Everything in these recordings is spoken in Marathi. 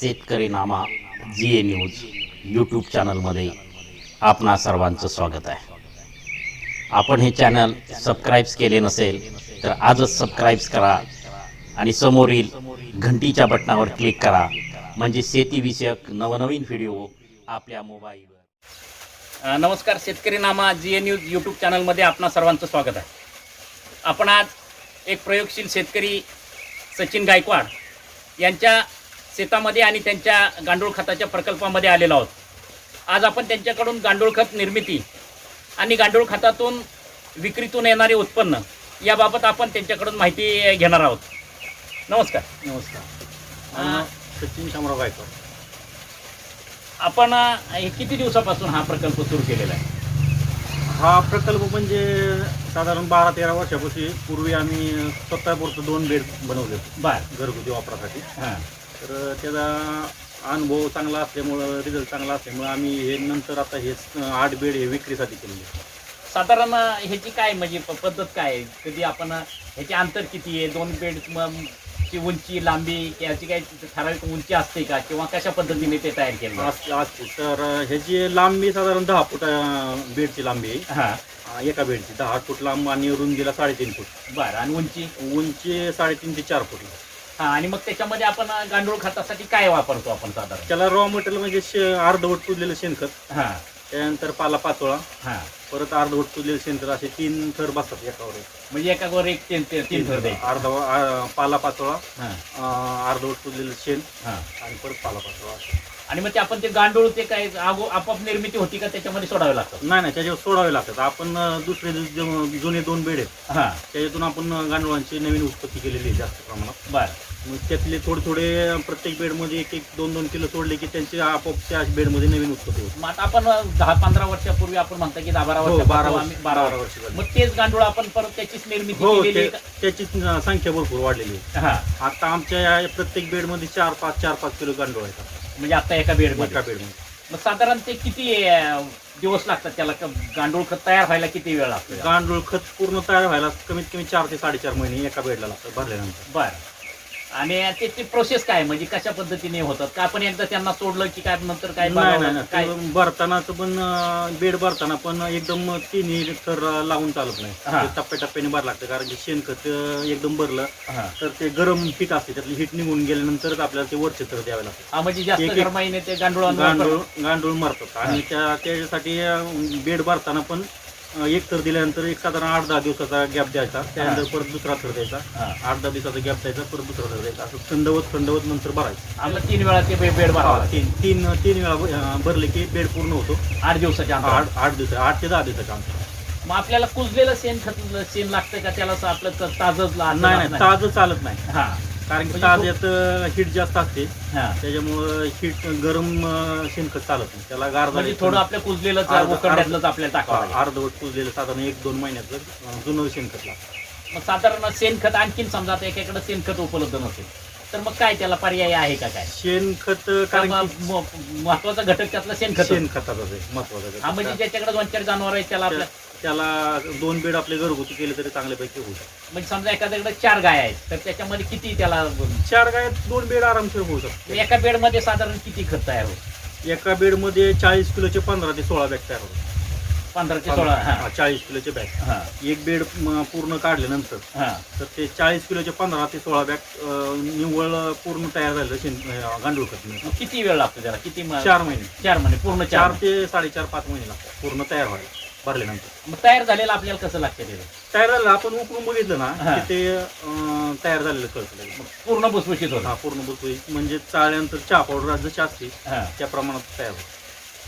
Shetkari Nama G A news YouTube चॅनलमध्ये आपणा सर्वांचं स्वागत आहे. आपण हे चॅनल सबस्क्राईब्स केले नसेल तर आजच सबस्क्राईब्स करा आणि समोरील घंटीच्या बटनावर क्लिक करा. म्हणजे शेतीविषयक नवनवीन व्हिडिओ आपल्या मोबाईलवर. नमस्कार Shetkari Nama G A news YouTube चॅनलमध्ये आपणा सर्वांचं स्वागत आहे. आपण आज एक प्रयोगशील शेतकरी सचिन गायकवाड यांच्या शेतामध्ये आणि त्यांच्या गांडूळ खताच्या प्रकल्पामध्ये आलेलो आहोत. आज आपण त्यांच्याकडून गांडूळ खत निर्मिती आणि गांडूळ खतातून विक्रीतून येणारे उत्पन्न याबाबत आपण त्यांच्याकडून माहिती घेणार आहोत. नमस्कार. नमस्कार. सचिन शामराव गायकवाड. आपण हे किती दिवसापासून हा प्रकल्प सुरू केलेला आहे? हा प्रकल्प म्हणजे साधारण बारा तेरा वर्षापासून पूर्वी आम्ही स्वतःपुरतं दोन बेड बनवले होते बर. घरगुती वापरासाठी. हां. तर त्याचा अनुभव चांगला असल्यामुळं रिझल्ट चांगला असल्यामुळं आम्ही हे नंतर आता हे आठ बेड हे विक्रीसाठी केलेले साधारण ह्याची काय म्हणजे प- पद्धत काय आहे? कधी आपण ह्याचे अंतर किती आहे? दोन बेड ची उंची लांबी याची काही ठराविक उंची असते का? किंवा कशा पद्धतीने ते तयार केलं असते असते. तर ह्याची लांबी साधारण दहा फूट अं, बेडची लांबी आहे. हां. अं, एका बेडची दहा फूट लांब आणि रुंदीला साडेतीन फूट. बरं. आणि उंची? उंची साडेतीन ते चार फूट. हां आणि मग त्याच्यामध्ये आपण गांडूळ खतासाठी काय वापरतो आपण साधारण? त्याला रॉ मटेरियल म्हणजे शे अर्धवट कुजलेलं शेणखत. हां. त्यानंतर पाला पाचोळा हां. परत अर्धवट कुजलेलं शेणखत असे तीन थर बसतात एकावर एक. म्हणजे एकावर एक तीन तीन तीन थर द्यायचे. आ- पाला पाचोळा हां. अं, अर्धवट कुजलेलं शेण हां. आणि परत पाला पाचोळा असं. आणि मग ते आपण ते गांडूळ ते काय आगो आपोआप निर्मिती होती का? त्याच्यामध्ये सोडावे लागतात? नाही नाही त्याच्यावर सोडावे लागतात. आपण अं, दुसरे जे- जे जुने दोन बेड आहेत. हां. त्याच्यातून आपण अं, गांडुळांची नवीन उत्पत्ती केलेली आहे जास्त प्रमाणात. बरं. मग त्यातले थोडे थोडे प्रत्येक बेडमध्ये एक एक दोन दोन किलो सोडले की त्यांची आपोआप त्या बेडमध्ये नवीन उत्पत्ती होते. मग आता आपण दहा पंधरा वर्षापूर्वी आपण म्हणता की दहा बारा हो वर्ष बारा वर्ष आम्ही बारा बारा वर्ष. वर्ष झाली. मग तेच गांडूळ आपण परत त्याचीच निर्मिती हो केलेली आहे ते- त्याची अं, संख्या भरपूर वाढलेली आहे? हा. आता आमच्या या प्रत्येक बेडमध्ये चार पाच चार पाच किलो गांडूळ आहेत म्हणजे आता एका बेड एका बेडमध्ये. मग साधारण ते किती अं, दिवस लागतात त्याला? क- गांडूळ खत तयार व्हायला किती वेळ लागतो? गांडूळ खत पूर्ण तयार व्हायला कमीत कमी चार ते साडेचार महिने एका बेडला लागतात भरल्यानंतर. बरं. आणि त्याची प्रोसेस काय? म्हणजे कशा पद्धतीने होतात? का आपण एकदा त्यांना सोडलं की काय नंतर काय नाही नाही? काय? नाही भरतानाचं पण अं, बेड भरताना पण एकदम तिन्ही तर लावून चालत नाही. हा. ते टप्प्याटप्प्याने भर लागतं. कारण की शेणखत अं, एकदम भरलं हा. तर ते गरम हीट असते. त्यातली हीट निघून गेल्यानंतरच आपल्याला ते वरचे तर द्यावे लागतात. हा म्हणजे जास्त एक- एक- गरमाईने ते गांडूळ गांडूळ गांडूळ मरतात. आणि त्या त्याच्यासाठी अं, बेड भरताना पण एक थर दिल्यानंतर एक साधारण आठ दहा दिवसाचा गॅप द्यायचा. त्यानंतर परत दुसरा थर द्यायचा. आठ दहा दिवसाचा गॅप द्यायचा परत दुसरा थर द्यायचा. असं थंडवत थंडवत नंतर भरायचं. आम्हाला तीन वेळा ते बे- बेड भरावा तीन तीन तीन वेळा अं, भरले की बेड पूर्ण होतो. आठ दिवसाच्या अंतरावर. आठ आठ दिवस आठ ते दहा दिवसाच्या अंतर मग आपल्याला कुजलेलं शेण खत शेण लागतं का? त्याला असं आपलं ताजंच नाही नाही. ताजं चालत नाही. हा. कारण की म्हणजे ताज्यात हीट जास्त असते. हा. त्याच्यामुळं हीट गरम अं, शेणखत चालत नाही. त्याला गार म्हणजे थोडं आपल्या कुजलेलं अर्ध- उकडल्यातलंच आपल्याला टाकावं लागेल. अर्धवट कुजलेलं साधारण एक दोन महिन्याचं अं, जुनं शेणखत लागतं. मग साधारण शेणखत आणखीन समजा आता एकाकडे शेणखत उपलब्ध नसेल तर मग काय त्याला पर्याय आहे का काय? शेणखत कारण की महत्त्वाचा घटक त्यातला शेणखत शेणखताचा आहे महत्त्वाचा हा म्हणजे घटक. ज्याच्याकडे दोन चार जनावर आहेत त्याला आपल्या त्याला दोन बेड आपले घरगुती केले तरी चांगल्यापैकी होऊ शकतात म्हणजे समजा एखाद्याकडे चार गाय आहेत तर त्याच्यामध्ये किती त्याला चार गायत दोन बेड आरामशीर होऊ शकतात. एका बेडमध्ये साधारण किती खत तयार होत? एका बेडमध्ये चाळीस किलोचे पंधरा ते सोळा बॅग तयार होतात. पंधरा ते सोळा हा. हा, चाळीस किलोचे बॅग. हा. एक बेड म, पूर्ण काढल्यानंतर हा. तर ते चाळीस किलोचे पंधरा ते सोळा बॅग अं, निव्वळ पूर्ण तयार झालेलं शेण अं, गांडूळ खत मिळतं. मग किती वेळ लागतो त्याला? किती म- चार महिने. चार महिने पूर्ण चार चार ते साडेचार पाच महिने लागतात. पूर्ण तयार व्हायला. मग तयार झालेलं आपल्याला कसं लागतं तयार झालं आपण उकळून बघितलं ना हा. की ते अं, तयार झालेलं कळतं. लगेच. पूर्ण भुसभुशीत होतं. हा पूर्ण बुसबुशीत म्हणजे चाळल्यानंतर चहा पावडर जशी असते हा. त्या प्रमाणात तयार होतं.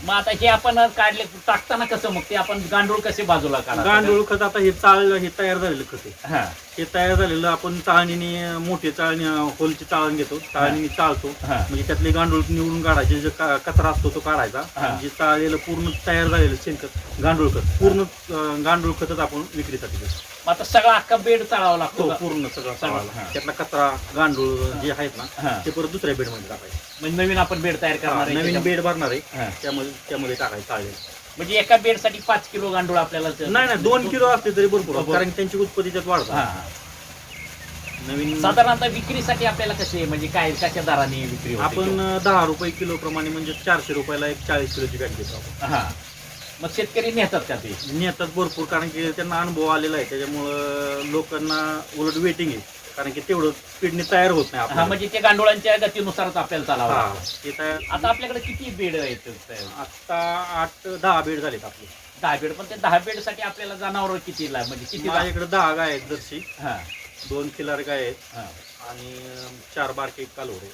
मग आता हे आपण काढले टाकताना कसं मग ते आपण गांडूळ कसे बाजूला काढा गांडूळ खत आता हे चाळ हे तयार झालेलं खत आहे. हा. हे तयार झालेलं आपण चाळणीने मोठी चाळणी होलची चाळण घेतो. चाळणीने चाळतो. हा. म्हणजे त्यातले गांडूळ निवडून काढायचे जे का- कचरा असतो तो काढायचा. हा. आणि जे चाळलेलं पूर्ण तयार झालेलं शेणखत गांडूळ खत. पूर्ण अं, गांडूळ खतच आपण विक्रीसाठी देतो. मग आता सगळा अख्खा बेड चाळावा लागतो हो का? पूर्ण सगळं. हा. त्यातला कचरा गांडूळ जे आहेत ना हा ते परत दुसऱ्या बेडमध्ये टाकायचे म्हणजे नवीन आपण बेड तयार करणार आहे नवीन बेड भरणार आहे हा. त्यामध्ये त्यामध्ये टाकायचं चाळलेलं म्हणजे एका बेडसाठी पाच किलो गांडूळ आपल्याला नाही नाही दोन किलो असते तरी भरपूर भरपूर. कारण त्यांची उत्पत्ती त्यात हा वाढतात हा नवीन साधारणतः विक्रीसाठी आपल्याला कसे म्हणजे काय कशा दराने विक्री होते आपण अं, दहा रुपये किलो प्रमाणे म्हणजे चारशे रुपयाला एक चाळीस किलोची बॅग देतो आपण हा मग शेतकरी नेतात का ते? नेतात भरपूर कारण की त्यांना अनुभव आलेला आहे. त्याच्यामुळं लोकांना उलट वेटिंग आहे. कारण की तेवढं स्पीडने तयार होत नाही हा आपल्याला. म्हणजे ते गांडोळांच्या गतीनुसारच आपल्याला चालावं हा, लागतं. ते तयार आता आपल्याकडे किती बेड आहेत आता आठ दहा बेड झालेत आपले. दहा बेड पण ते दहा बेडसाठी आपल्याला जनावर किती ला म्हणजे किती ला- माझ्याकडे दहा गाय आहेत जर्सी. हा. दोन किलार गाय आहेत. हा. आणि अं, चार बारके कालवडे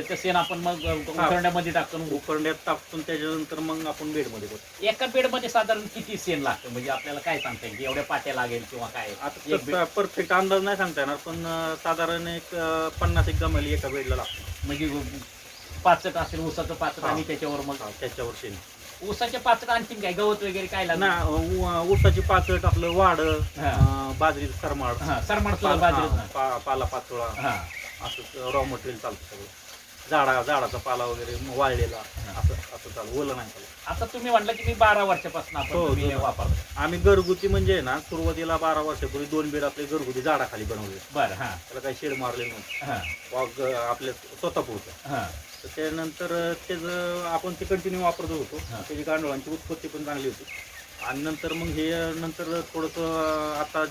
त्याचं शेण आपण मग उखरण्यामध्ये टाकतो. उकरण्यात टाकून त्याच्यानंतर मग आपण बेडमध्ये करतो. एका बेडमध्ये साधारण किती शेण लागतं? म्हणजे आपल्याला काय सांगता येईल? की एवढ्या पाट्या लागेल किंवा काय? आता परफेक्ट अंदाज नाही सांगता येणार पण साधारण एक पन्नास एक जमाली एका बेडला लागतो. म्हणजे पाचट असेल ऊसाचं पाचट. आणि त्याच्यावर मग? त्याच्यावर शेण ऊसाच्या पाचट आणखीन काय? गवत वगैरे काय उ- ऊसाची पाचट आपलं वाड. अं, बाजरीचं सरमाड सरमाड पाला पाचोळा असं रॉ मटेरियल चालतं सगळं. झाडा झाडाचा पाला वगैरे वाळलेला. असं असं चालू ओलं नाही चालू. आता तुम्ही म्हटलं की मी बारा वर्षापासून आपण हो, तुम्ही हे हो. वापरतो आम्ही घरगुती म्हणजे आहे ना सुरुवातीला बारा वर्षापूर्वी दोन बेड आपले घरगुती झाडाखाली बनवले. बरं हा. त्याला काही शेड मारलेलं नव्हतं. हा. आपल्या स्वतः पुरतं हा. तर त्यानंतर त्याचं आपण ते कंटिन्यू वापरत होतो. हा. त्याची गांडवळांची उत्पत्ती पण चांगली होती. आणि नंतर मग हे नंतर थोडंसं आता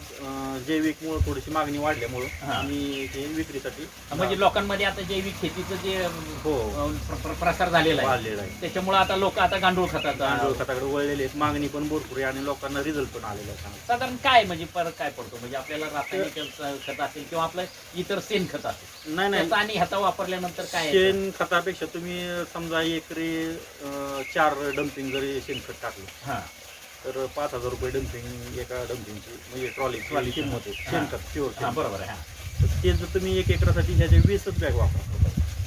जैविकमुळं थोडीशी मागणी वाढल्यामुळं हा. आम्ही हे विक्रीसाठी म्हणजे लोकांमध्ये आता जैविक शेतीचं जे हो. अं, प्र- प्र- प्रसार झालेला आहे. वाढलेलं आहे. त्याच्यामुळे आता लोक आता गांडूळ खातात. गांडूळ खताकडे वळलेले आहेत. मागणी पण भरपूर आहे आणि लोकांना रिझल्ट पण आलेला आहे चांगला. साधारण काय म्हणजे फरक काय पडतो? म्हणजे आपल्याला रासायनिक खत असेल किंवा आपलं इतर शेण खत असेल. नाही नाही. त्याचा आणि ह्याचा वापरल्यानंतर काय आहे? शेण खतापेक्षा तुम्ही समजा एकरी अं, चार डम्पिंग जरी शेणखत टाकलं हा. तर पाच हजार रुपये डम्पिंग एका डम्पिंगची म्हणजे ट्रॉली ट्रॉली किंमत आहे. हा. शेणखत प्युअर हा बरोबर आहे हा. तर ते जर तुम्ही एक एकरासाठी ह्याचे वीसच बॅग वापरा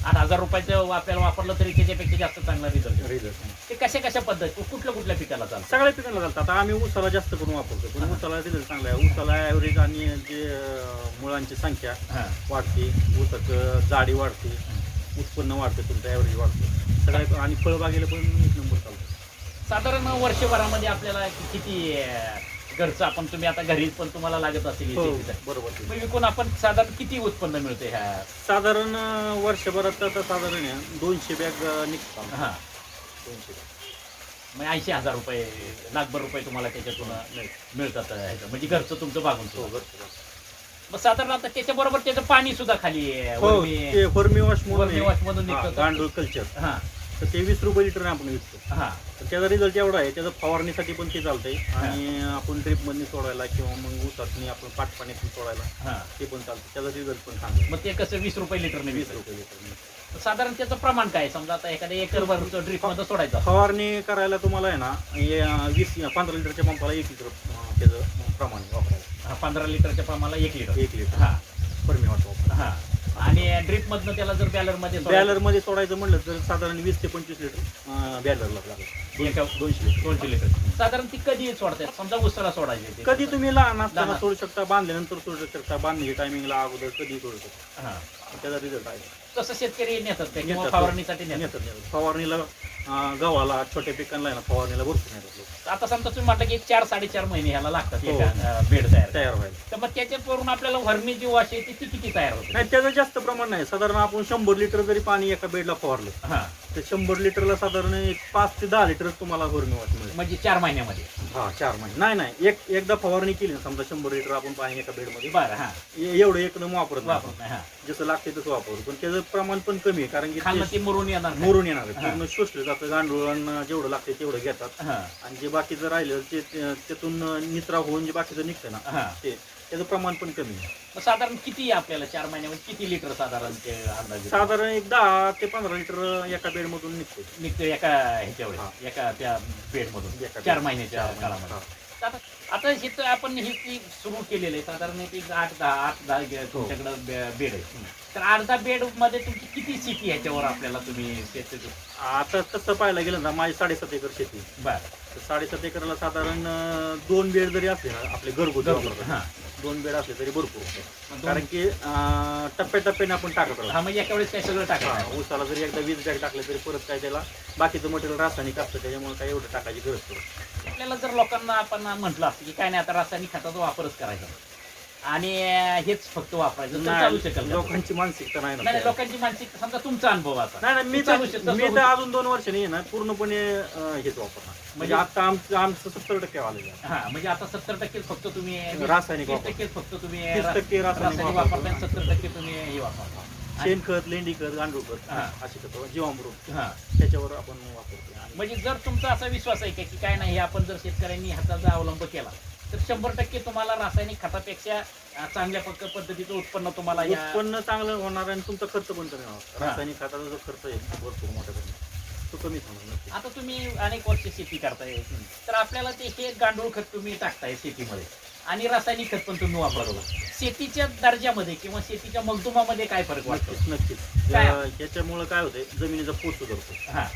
आठ हजार रुपयाचं आपल्याला वापरलं तरी त्याच्यापेक्षा जास्त चांगला रिझल्ट रिझल्ट ते कशा कशा पद्धती कुठल्या कुठल्या पिकाला चालतं? सगळ्या पिकांना चालतं. आता आम्ही ऊसाला जास्त करून वापरतो पण. ऊसाला रिझल्ट चांगला आहे. ऊसाला ॲव्हरेज आणि जे अं, मुळांची संख्या हा. वाढते. ऊसाचं जाडी वाढते. उत्पन्न वाढते तुमचं ॲव्हरेज वाढतं. सगळ्या आणि फळबागेला पण एक नंबर चालतं. साधारण वर्षभरामध्ये आपल्याला किती अं, घरचं आपण तुम्ही आता घरीच पण तुम्हाला लागत असेल हो. बरोबर मग विकून आपण साधारण किती उत्पन्न मिळते ह्या साधारण वर्षभरात आता साधारण आहे, दोनशे बॅग निघतात हा दोनशे बॅग मग ऐंशी हजार रुपये लाखभर रुपये तुम्हाला त्याच्यातून मिळतात ह्याचं. म्हणजे घरचं तुमचं बागून हो सुद्धा. मग साधारण आता त्याच्याबरोबर त्याचं पाणी सुद्धा खाली आहे. हो वर्मी- ते फर्मी वॉश वर्मी वॉश मधून निघतं. गांडूळ कल्चर हा तर ते वीस रुपये लिटर आपण विकतो. हा. तर त्याचा रिझल्ट एवढा आहे त्याचा फवारणीसाठी पण ते चालतंय. आणि आपण ड्रिपमध्ये सोडायला किंवा मग ऊसातनी आपण पाटपाण्यातून सोडायला हा. ते पण चालतं त्याचा रिझल्ट पण चांगला. मग ते कसं वीस रुपये लिटरने वीस वीस रुपये लिटर साधारण त्याचं प्रमाण काय? समजा आता एखाद्या एकर भर ड्रिपमध्ये सोडायचं. फवारणी करायला तुम्हाला आहे ना वीस पंधरा लिटरच्या पंपाला एक लिटर त्याचं प्रमाण वापरायला. हा, पंधरा लिटरच्या प्रमाणाला एक लिटर. एक लिटर. हा. वॉश वापरायला. हा. आणि ड्रिप मधनं त्याला जर बॅलरमध्ये बॅलरमध्ये सोडायचं म्हणलं तर साधारण वीस ते पंचवीस लिटर बॅलरला लागेल दोनशे लिटर दोनशे लिटर साधारण ती कधी सोडतात समजा उसाला सोडायची. कधी तुम्ही लहान असताना. सोडू शकता बांधल्यानंतर सोडू शकता बांधण्याच्या टायमिंगला अगोदर कधी सोडू शकता हा. त्याचा रिझल्ट आहे तसं शेतकरी नेतात. फवारणीसाठी नेतात. फवारणीला अं, गव्हाला छोट्या पिकांना आहे ना फवारणीला भरपूर लोक. आता समजा तुम्ही म्हटलं की चार साडेचार महिने ह्याला लागतात हो. एका बेड तयार तयार व्हायला. तर मग त्याच्यावरून आपल्याला वर्मी जी वॉश आहे ती किती तयार होते? नाही त्याचं जास्त प्रमाण नाही. साधारण आपण शंभर लिटर जरी पाणी एका बेडला फवारलं हा. तर शंभर लिटरला साधारण एक पाच ते दहा लिटर तुम्हाला वाट मिळेल. म्हणजे चार महिन्यामध्ये. हा चार महिने. नाही नाही एक एकदा फवारणी केली ना समजा शंभर लिटर आपण पाणी एका बेडमध्ये बरं हा. ए- एवढं एकदम वापरत नाही आपण. वापरत नाही हा. जसं लागते तसं वापरू पण त्याचं प्रमाण पण कमी आहे कारण की खाल्लं ते ती मुरून येणार नाही. मोरून येणार आहे. हा. पूर्ण शोषलं जातं गांडुळांना जेवढं लागते तेवढं घेतात. हा. आणि जे बाकीचं राहिलं ते ते- त्यातून निचरा होऊन जे बाकीचं निघतं ना हा. ते. त्याचं प्रमाण पण कमी आहे. मग साधारण किती आपल्याला चार महिन्यामध्ये? किती लिटर साधारण ते अंदाजे? साधारण एक दहा ते पंधरा लिटर एका बेड मधून निघते. निघतं एका ह्याच्यावर हा. एका त्या बेड मधून चार bed- महिन्याच्या चार महिने. काळामध्ये हा. आता आता हे तर आपण हे ती सुरू केलेलं आहे. साधारण एक आठ दहा आठ दहा गे- तुमच्याकडं बे- बेड आहे. तर आठ दहा बेडमध्ये तुमची किती शेती ह्याच्यावर आपल्याला तुम्ही शेती आता तसं पाहायला गेलं ना माझी साडेसात एकर शेती आहे. बर. तर साडेसात एकरला साधारण अं, दोन बेड जरी असले ना आपले घरगुती वापरतात, हा. दोन बेड असले तरी भरपूर. होतं. कारण की टप्प्याटप्प्याने आपण टाकत राहतो. हा म्हणजे एका वेळेस काय सगळं टाका हा, ऊसाला जरी एकदा वीज बॅग टाकले तरी परत काय त्याला बाकीचं मटेरियल रासायनिक असतं त्याच्यामुळे काय एवढं टाकायची गरज पडत आपल्याला जर लोकांना आपण म्हटलं असतं की काय नाही आता रासायनिक खताचा वापरच करायचा. आणि हेच फक्त वापरायचं चालू शकेल का? लोकांची मानसिकता नाही नाही नाही, ना लोकांची मानसिक समजा तुमचा अनुभव असा नाही नाही मी चालू शकतं, मी तर. अजून दोन वर्ष नाही ना पूर्णपणे अं, हेच वापरणार म्हणजे म्हणजे- आता आमचं आमचं सत्तर टक्के आलेलं आहे हा म्हणजे आता सत्तर टक्के फक्त तुम्ही रासायनिक वापर. टक्के फक्त तुम्ही तीस रा- टक्के रासायनिक रासायनिक वापरतो. वापरताय सत्तर टक्के तुम्ही हे वापरता आणि- शेणखत लेंडीखत गांडूळखत हा. असे खत जीवामृत हा त्याच्यावर आपण वापरतो आणि म्हणजे जर तुमचा असा विश्वास आहे का की काय नाही हे आपण जर शेतकऱ्यांनी ह्याचा अवलंब केला तर शंभर टक्के तुम्हाला रासायनिक खतापेक्षा चांगल्या पक्क पद्धतीचं उत्पन्न तुम्हाला या उत्पन्न चांगलं होणार आणि तुमचा खर्च पण कमी होणार हा. रासायनिक खताचा जो खर्च आहे भरपूर मोठ्या प्रमाणात. तो कमी होणार नक्की. आता तुम्ही अनेक वर्ष शेती करताय. तर आपल्याला ते हे गांडूळ खत तुम्ही टाकताय शेतीमध्ये. आणि रासायनिक खत पण तुम्ही वापरता. शेतीच्या दर्जामध्ये किंवा शेतीच्या मगदुमामध्ये काय फरक वाटतो? नक्कीच. नक्कीच काय? अं, याच्यामुळं काय होते जमिनीचा पोत सुधारतो. हा.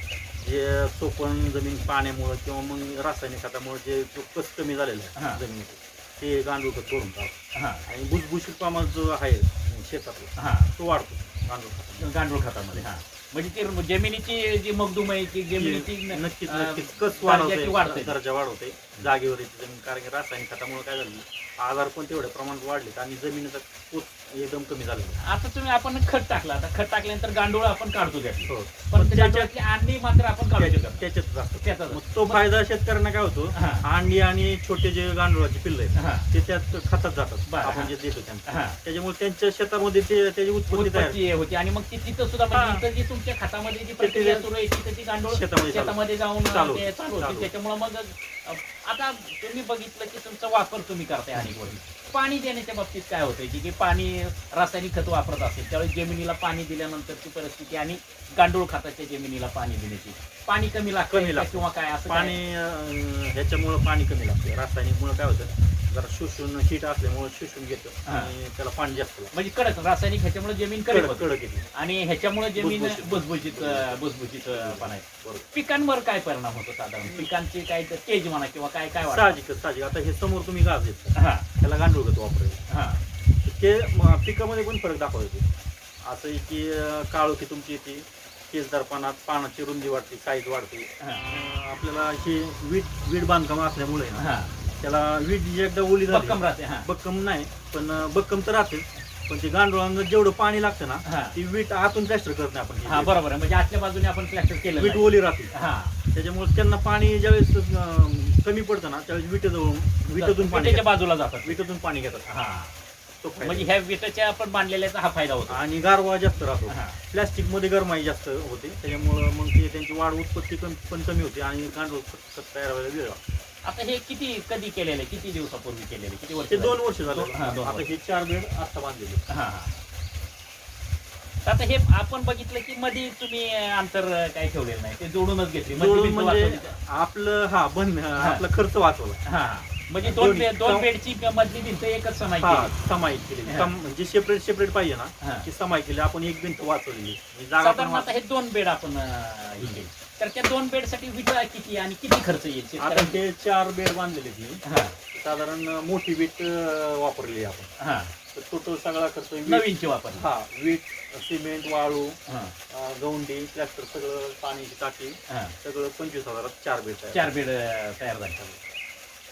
जे चोपण जमीन पाण्यामुळं किंवा मग रासायनिक खतामुळे जे जो कस कमी झालेला हा. आहे जमिनीचं ते गांडूळ खत करून टाकतो हा आणि भुसभुशीत प्रमाण जो आहे शेतातला हा तो वाढतो गांडूळ खतामुळे. गांडूळ खतामध्ये हा म्हणजे ती जमिनीची जी मगदुम आहे ती जमिनीची नक्कीच अं, नक्कीच कस दर्जाची वाढवते वाढते. दर्जा वाढवते जागेवर येते जमीन कारण की रासायनिक खतामुळे काय झालं आजार पण तेवढ्या प्रमाणात वाढलेत आणि जमिनीचा पोत एकदम कमी आहे. आता तुम्ही आपण खत टाकलं आता खत टाकल्यानंतर गांडूळ आपण काढतो त्यातली हो. पण अंडी मात्र आपण काढू शकत त्याच्यात जास्त त्याचा मग तो फायदा शेतकऱ्यांना काय होतो हा. अंडी आणि छोटे जे गांडुळाचे पिल्ल आहेत हा ते त्यात खातात जातात बरं. आपण जे देतो त्यांना हा त्याच्यामुळे त्यांच्या शेतामध्ये ते त्याची उत्पत्ती तयार उत्पत्ती होती आणि मग ती तिथं सुद्धा हा. म्हणजे इथं जी तुमच्या खतामध्ये जी प्रक्रिया सुरू आहे तिथं ती गांडूळ शेतामध्ये चालू. शेतामध्ये जाऊन चालू. ते चालू होते चालू. त्याच्यामुळे मग अ, आता तुम्ही बघितलं की तुमचा वापर तुम्ही करताय अनेक वर्षी पाणी देण्याच्या बाबतीत काय होतंय की पाणी रासायनिक खत वापरत असेल त्यावेळेस जमिनीला पाणी दिल्यानंतरची परिस्थिती आणि गांडूळ खताच्या जमिनीला पाणी देण्याची पाणी कमी लागतं कमी लागतं. किंवा काय असं काय? पाणी अं, ह्याच्यामुळं पाणी कमी लागतं रासायनिक मुळे काय होतं जरा शोषून हीट असल्यामुळे शोषून घेतं हा. आणि त्याला पाणी जास्त लागतं. म्हणजे कडक रासायनिक ह्याच्यामुळे जमीन कडक कडक होते. कडक येते आणि ह्याच्यामुळे जमीन भुसभुशीत. भुसभुशीत अ, भुसभुशीत अ, पण आहे. बरोबर. पिकांवर काय परिणाम होतो साधारण? पिकांचे काय ते तेज म्हणा किंवा काय काय वाटतं? साहजिकच साहजिक. आता हे समोर तुम्ही गाज देत हा. त्याला गांडूळ खत वापरायचं हा. ते म- पिकामध्ये पण फरक दाखवतो असं आहे की अं, काळोखी तुमची येते केसदारपणात पानाची रुंदी वाढते साईज वाढते. हा. अं, आपल्याला हे वीट वीट बांधकाम असल्यामुळे ना हा. त्याला वीट जी एकदा ओली झाली भक्कम राहते हा. बक्कम नाही पण बक्कम तर राहते. पण ते गांडुळांना जेवढं पाणी लागतं ना. ती वीट आतून प्लॅस्टर करत नाही आपण. हा बरोबर आहे. म्हणजे आतल्या बाजूने आपण प्लॅस्टर केलं वीट नाही. ओली राहते. हा. त्याच्यामुळे त्यांना पाणी ज्यावेळेस अं, कमी पडतं ना त्यावेळेस विटेजवळून विटेतून पाणी विटेच्या घेतात. बाजूला जातात. विटेतून पाणी घेतात. हा. तो फायदा. म्हणजे ह्या विटेच्या आपण बांधलेल्याचा हा फायदा होतो. आणि गारवा जास्त राहतो. हा. प्लॅस्टिकमध्ये गरमाई जास्त होते. त्याच्यामुळं मग ते त्यांची वाढ उत्पत्ती पण पण कमी होते आणि गांडूळ खत तयार व्हायला वेळ लागतो. आता हे किती कधी केलेलं आहे किती दिवसापूर्वी केलेलं आहे? किती वर्ष ते? दोन वर्ष झाले हा, दोन आता वर्ष. हे चार बेड आता बांधलेले हा हा तर आता हे आपण बघितलं की मध्ये तुम्ही अंतर काय ठेवलेलं नाही ते जोडूनच घेतले मध्ये जोडून भिंत म्हणजे वाचवली. आपलं हा बन आपला खर्च वाचवला हा हा. म्हणजे दोन दोन्ही. बे- दोन बेडची मधली भिंत एकच समाई हा केली. समाई केली हा. सम- म्हणजे सेपरेट सेपरेट पाहिजे ना हा. ती समाई केली आपण एक भिंत वाचवलेली म्हणजे जागा पण साधारण आता वाच- हे दोन बेड आपण अं, हे केले तर त्या दोन बेडसाठी विटा किती आणि किती खर्च येईल आता शेतकऱ्यांना? ते चार बेड बांधलेले हा. साधारण मोठी वीट अं, वापरली आपण. हा. तर टोटल सगळा खर्च वीट- नवीनची वापर हा वीट सिमेंट वाळू हा. अं, गौंडी प्लॅस्टर सगळं पाण्याची टाकी हा. सगळं पंचवीस हजारात चार बेड तयार. चार बेड तयार झाले.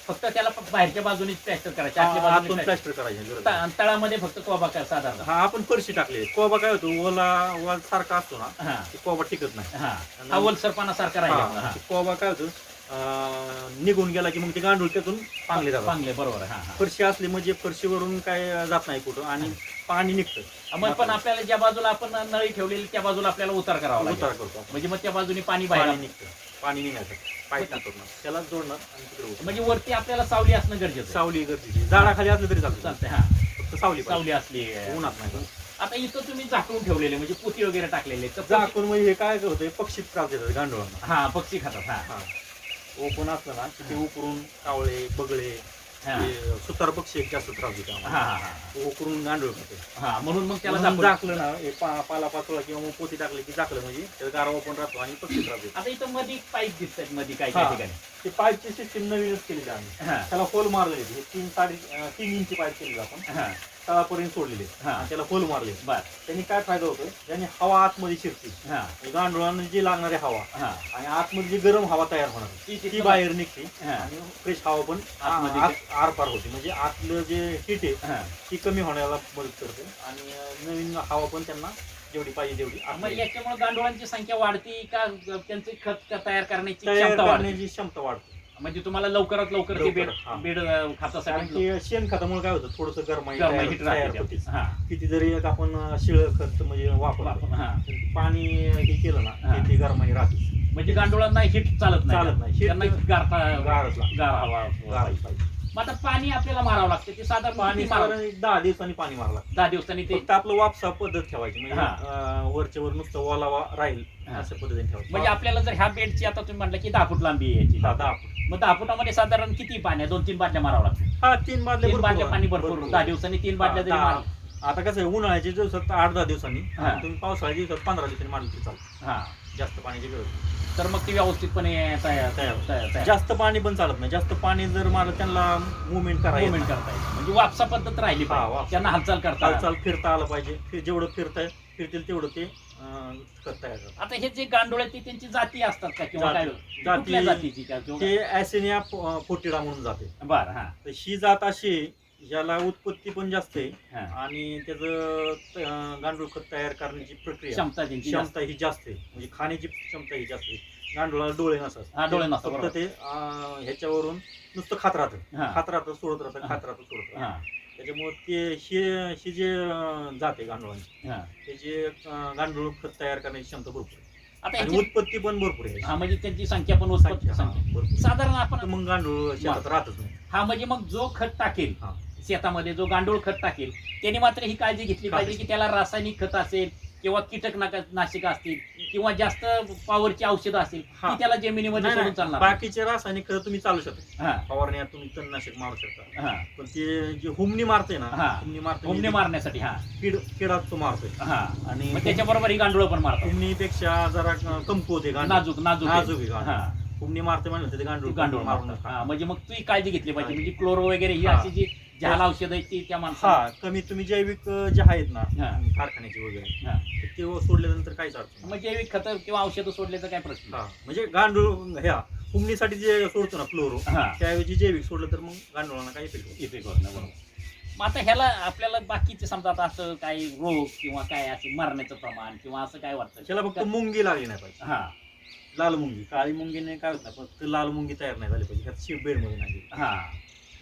फक्त त्याला बाहेरच्या बाजूनेच प्लॅस्टर करायचे आतल्या बाजूने प्लॅस्टर. करायचे त- तळामध्ये फक्त कोबा काय साधारण हा आपण फरशी टाकली. कोबा काय होतो ओला ओला सारखा असतो ना हा. ते कोबा टिकत नाही. हा. हा सारखा राहिला हा, ते कोबा काय होतो अं, निघून गेला की मग ते गांडूळ त्यातून चांगले जातात. चांगले बरोबर आहे, हा हा. फरशी असली म्हणजे फरशीवरून काय जात नाही कुठं आणि पाणी निघतं. मग पण आपल्याला ज्या बाजूला आपण नळी ठेवलेली त्या बाजूला आपल्याला उतार करावा लागेल. उतार करतो आपण. म्हणजे मग त्या बाजूने पाणी बाहेर निघतं. पाणी निघायचं. पाईप टाकणार त्याला जोडणार आणि तिकडे उतरणार. म्हणजे वरती आपल्याला सावली असणं गरजेचं आहे. सावली गरजेची झाडाखाली असलं तरी चालतं. चालतंय हा. फक्त सावली पाहिजे. सावली असली उन्हात नाही. आता इथं तुम्ही झाकून ठेवलेले म्हणजे पुती वगैरे टाकलेले. तर झाकून म्हणजे हे काय होतंय? पक्षी त्रास देतात गांडुळांना. हा पक्षी खातात हा. हा. ओपन असलं ना की ते उकरून कावळे बगळे हा. ते सुतार पक्षी एक जास्त त्रास देतात हा आम्हाला. हा, हा उकरून गांडूळ खाते. हा म्हणून मग त्याला झाकलं ना हे पा- पाला पाचोळा किंवा मग पोती टाकली की झाकलं म्हणजे त्याला गारवा पण राहतो आणि पक्षी त्रास देतो. आता इथं मध्ये पाईप दिसतात मध्ये काय काय हा. ठिकाणी. ते पाईपची सिस्टीम नवीनच आहे आम्ही. हा. त्याला होल मारलेली हे तीन साडे अं, तीन इंची पाईप केलेली आपण. हा. तळापर्यंत सोडलेले हा. आणि त्याला होल मारले बर. त्यांनी काय फायदा होतोय? त्यांनी हवा आतमध्ये शिरते. हा. गांडुळांना जी लागणारी हवा हा. आणि आतमध्ये जी गरम हवा तयार होणार ती बाहेर निघते. हा. आणि फ्रेश हवा पण आतमध्ये आत- आरपार होते. म्हणजे आतलं जे हीट आहे हा. ती कमी होण्याला मदत करते. आणि अं, नवीन हवा पण त्यांना जेवढी पाहिजे तेवढी मग आतमध्ये याच्यामुळे गांडुळांची संख्या वाढते का त्यांचे खत तयार करण्याची तयार क्षमता वाढते? करण्याची क्षमता वाढते. म्हणजे तुम्हाला लवकरात लवकर ते बेड लवकर, हा. बेड अं, कारण खतासाठी की शेणखतामुळे काय होतं थोडस गरमाई गरमाई तयार हिट तयार राहते होते त्यात. हा किती जरी एक आपण शिळ खत म्हणजे वापरलं वापर- हा. पाणी हे केलं ना हा. की ती गरमाई राहते म्हणजे गांडुळांना हिट चालत नाही चालत नाही. हिट- त्यांना गारठा गारच लागतं. गार हवा गारच पाहिजे मग आता पाणी आपल्याला मारावं लागतं ते साधारण पाणी किती मारावं? साधारण एक दहा दिवसांनी पाणी मारला दहा दिवसांनी ते फक्त आपलं वापसा पद्धत ठेवायची म्हणजे हा. अं, वरच्या वर नुसतं ओलावा राहील हा. अशा पद्धतीने ठेवायचं म्हणजे आपल्याला जर ह्या बेडची आता तुम्ही म्हटलं की दहा फूट लांबी आहे याची दहा- दहा फूट. मग दहा फुटामध्ये साधारण किती पाणी आहे? दोन तीन बाटल्या मारावं लागतं हा तीन बादल्या तीन बाटल्या. पाणी भरपूर दहा दिवसांनी तीन बाटल्या जरी मारल्या आता कसं आहे उन्हाळ्याच्या दिवसात आठ दहा दिवसांनी हा. आणि तुम्ही पावसाळ्याच्या दिवसात पंधरा दिवसांनी मारलं तरी चालतं हा जास्त पाण्याची गरज नाही. तर मग ती व्यवस्थितपणे तयार तयार. तयार तयार. जास्त पाणी पण चालत नाही. जास्त पाणी जर मारलं त्यांना मुवमेंट करायला मुवमेंट करता येईल म्हणजे वापसा पद्धत राहिली हा, पाहिजे. वापसा. त्यांना हालचाल करता आली. हालचाल फिरता आलं पाहिजे. फि- जेवढं फिरताय फिरतील तेवढं ते अं, करतात. आता हे जे गांडोळ आहेत ते त्यांची जाती असतात का? किंवा काय? जाती- कुठल्या जाती- जातीची का? किंवा ते ऍसिनिया फोटिडा म्हणून जाते. बर हा. तर ही जात अशी आहे, याला उत्पत्ती पण जास्त आहे हा. आणि त्याचं गांडूळ खत तयार करण्याची प्रक्रिया क्षमता त्यांची जास्त. क्षमता ही जास्त आहे म्हणजे खाण्याची क्षमता ही जास्त आहे गांडुळाला डोळे नसतात हा, डोळे नसतात, फक्त. ते अं, ह्याच्यावरून नुसतं खात राहतं हा. खात राहतं सोडत राहतं. खात राहतं सोडत राहतं हा त्याच्यामुळे ते हे हे जे अं, जाते गांडुळांची हा ते जे अं, गांडूळ खत तयार करण्याची क्षमता भरपूर आहे आता आणि उत्पत्ती पण भरपूर आहे हा म्हणजे त्यांची संख्या पण उत्पत्ती संख्या, हा, संख्या भरपूर. साधारण आपण मग गांडूळ शेतात राहतच नाही हा म्हणजे मग जो खत टाकेल हा. शेतामध्ये जो गांडूळ खत टाकेल त्याने मात्र ही काळजी घेतली पाहिजे. की त्याला रासायनिक खत असेल किंवा कीटकनाशक असतील किंवा जास्त पॉवरची औषधं असतील. ती त्याला जमिनीमध्ये सोडून. चालणार. बाकीचे रासायनिक खत तुम्ही चालू शकता फवारण्यात तुम्ही तणनाशक मारू शकता पण ते जे हुमणी मारते ना हा. हुमणी मारते हुमणे मारण्यासाठी हा किड किडा तो मारतोय हा आणि त्याच्याबरोबर ही गांडूळ पण मारतात हुमणीपेक्षा जरा कमकुवत नाजूक नाजूक. नाजूक. हा हुमणी मारते म्हणलं ते गांडूळ गांडूळ मारून. हा म्हणजे मग तू ही काळजी घेतली पाहिजे. म्हणजे क्लोरो वगैरे हा. अशी जी औषध आहेत ती त्या माणसा हा कमी जैविक अं, जे आहेत ना हा. कारखान्याचे वगैरे हा. ते सोडल्यानंतर काहीच अडचण नाही. मग जैविक खत किंवा औषधं सोडल्याचा काय प्रश्न? हा म्हणजे गांडूळ ह्या हुमणीसाठी जे सोडतो ना फ्लोरो हा. त्याऐवजी जैविक सोडलं तर मग गांडुळांना काही इफेक्ट होत इथे करणं बरोबर. मग आता ह्याला आपल्याला बाकीचे समजा आता असं काही रोग किंवा काय असं मरण्याचं प्रमाण किंवा असं काय वाटतं? त्याला फक्त मुंगी लागली नाही पाहिजे. हा. लाल मुंगी काळी मुंगीने काय होत नाही फक्त लाल मुंगी तयार नाही झाली पाहिजे. बेडमध्ये नाही हा.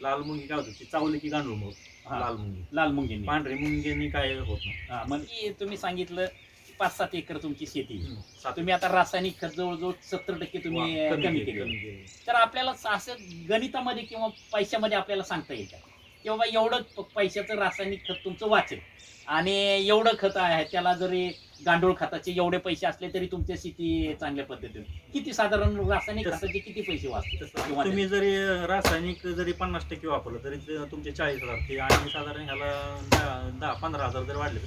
लाल मुंगी काय होतं? ती चावली की गांडूळ मग? हा. लाल मुंगी. लाल मुंगींनी. पांढरी मुंगीने काय होत नाही. हा म्हणजे तुम्ही सांगितलं की पाच सात एकर तुमची शेती. आहे. सात- तुम्ही आता रासायनिक खत जवळजवळ सत्तर टक्के तुम्ही वा, कमी केली, केली. कमी केली. तर आपल्याला असं गणितामध्ये किंवा पैशामध्ये आपल्याला सांगता येईल का? की बाबा एवढं प- पैशाचं रासायनिक खत तुमचं वाचेल. आणि एवढं खत आहे त्याला जरी गांडूळ खताचे एवढे पैसे असले तरी तुमच्या शेती चांगल्या पद्धतीने. किती साधारण रासायनिक तसं- खताचे किती पैसे किंवा तुम्ही जरी रासायनिक जरी पन्नास टक्के वापरलं तरी ते तुमचे चाळीस हजार ते आणि साधारण ह्याला दहा दहा पंधरा हजार जरी वाढले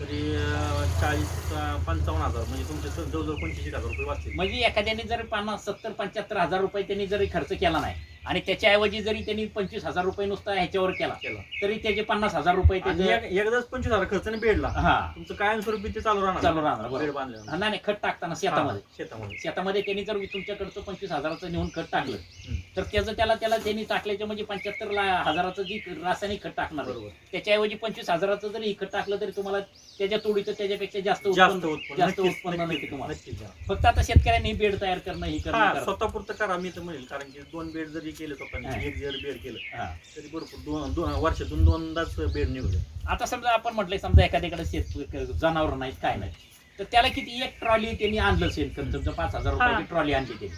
तरी अं, चाळीस अं, पंचावन्न हजार म्हणजे तुमचे स- जवळजवळ पंचवीस हजार रुपये वाचतील. म्हणजे एखाद्याने जर पन्नास सत्तर पंच्याहत्तर हजार रुपये त्यांनी जरी खर्च केला नाही आणि त्याच्याऐवजी जरी त्यांनी पंचवीस हजार रुपये नुसता ह्याच्यावर केला केला. तरी त्याचे पन्नास हजार रुपये आणि त्याचे एक- एकदाच पंचवीस हजार खर्चाने बेडला हा. तुमचं कायमस्वरूपी ते चालू राहणार. चालू राहणार बरोबर. बेड बांधल्यावर नाही नाही खत टाकताना शेतामध्ये हा, शेतामध्ये. शेतामध्ये. त्यांनी जर तुमच्याकडचं पंचवीस हजाराचं नेऊन खत टाकलं हम्म. तर त्याचं त्याला त्याला त्यांनी टाकल्याचं म्हणजे पंच्याहत्तर हजाराचं जी रासायनिक खत टाकणार आहे, बरोबर. त्याच्याऐवजी पंचवीस हजाराचं जरी हे खत टाकलं तरी तुम्हाला त्याच्या तोडीचं त्याच्यापेक्षा जास्त जास्त उत्पन्न उत्पन्न जास्त नक्कीच- उत्पन्न नक्कीच नक्की तुम्हाला. नक्कीच. फक्त आता शेतकऱ्यांनी बेड तयार करणं ही हा करणं स्वतःपुरतं करा मी तर म्हणेल कारण की दोन बेड जरी केले स्वतःने हा. एक जर बेड केलं हा. तरी भरपूर दोन दोन वर्षातून दोनदाच बेड निघू आता समजा आपण म्हटलंय समजा एखाद्याकडे शेत जनावर नाहीत काय नाही तर त्याला किती एक ट्रॉली त्यांनी आणलं शेत समजा पाच हजार रुपयाची ट्रॉली आणली त्यांनी.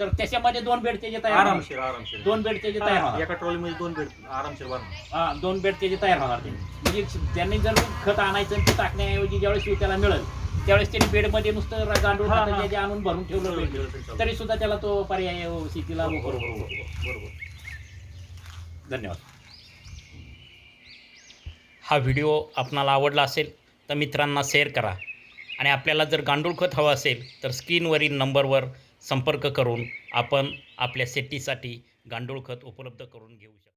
तर त्याच्यामध्ये दोन बेड त्याचे तयार होणार. आरामशीर आरामशीर. दोन बेड त्याचे तयार होणार. एका ट्रॉली मध्ये दोन बेड आरामशीर हा दोन बेड त्याचे तयार होणार ते म्हणजे त्यांनी जर खत आणायचं आणि ते टाकण्याऐवजी ज्यावेळेस त्याला मिळेल त्यावेळेस त्यांनी बेडमध्ये नुसतं गांडूळ हा, हा. आणून भरून ठेवलं तरी सुद्धा त्याला तो पर्याय शेतीला बरोबर उपलब्ध होतो. बरोबर बरोबर. धन्यवाद. हा व्हिडिओ आपणाला आवडला असेल तर मित्रांना शेअर करा. आणि आपल्याला जर गांडूळ खत हवं असेल तर स्क्रीनवरील नंबरवर संपर्क करून आपण आपल्या शेतीसाठी गांडूळ खत उपलब्ध करून घेऊ शकतो.